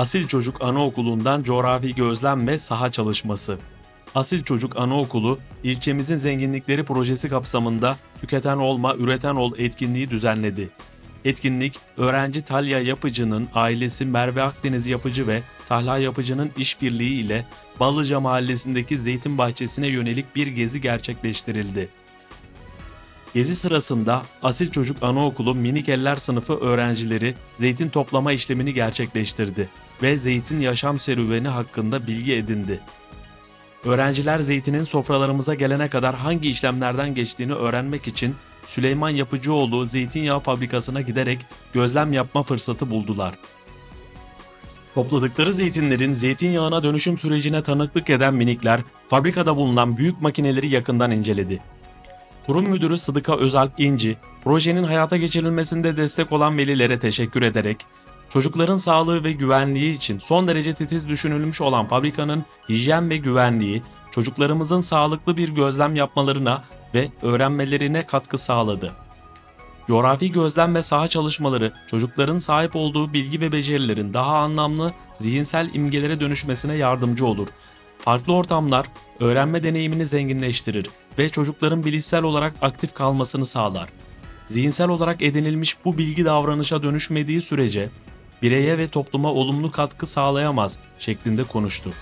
Asil Çocuk Anaokulu'ndan coğrafi gözlem ve saha çalışması. Asil Çocuk Anaokulu, ilçemizin zenginlikleri projesi kapsamında Tüketen Olma, Üreten Ol etkinliği düzenledi. Etkinlik, öğrenci Talya Yapıcı'nın ailesi Merve Akdeniz Yapıcı ve Talha Yapıcı'nın işbirliği ile Ballıca Mahallesi'ndeki zeytin bahçesine yönelik bir gezi gerçekleştirildi. Gezi sırasında Asil Çocuk Anaokulu Minik Eller sınıfı öğrencileri zeytin toplama işlemini gerçekleştirdi ve zeytin yaşam serüveni hakkında bilgi edindi. Öğrenciler zeytinin sofralarımıza gelene kadar hangi işlemlerden geçtiğini öğrenmek için Süleyman Yapıcıoğlu Zeytinyağı Fabrikası'na giderek gözlem yapma fırsatı buldular. Topladıkları zeytinlerin zeytinyağına dönüşüm sürecine tanıklık eden minikler, fabrikada bulunan büyük makineleri yakından inceledi. Kurum Müdürü Sıdıka Özalp İnci, projenin hayata geçirilmesinde destek olan velilere teşekkür ederek, çocukların sağlığı ve güvenliği için son derece titiz düşünülmüş olan fabrikanın hijyen ve güvenliği, çocuklarımızın sağlıklı bir gözlem yapmalarına ve öğrenmelerine katkı sağladı. Coğrafi gözlem ve saha çalışmaları çocukların sahip olduğu bilgi ve becerilerin daha anlamlı zihinsel imgelere dönüşmesine yardımcı olur. Farklı ortamlar öğrenme deneyimini zenginleştirir ve çocukların bilişsel olarak aktif kalmasını sağlar. Zihinsel olarak edinilmiş bu bilgi davranışa dönüşmediği sürece bireye ve topluma olumlu katkı sağlayamaz şeklinde konuştu.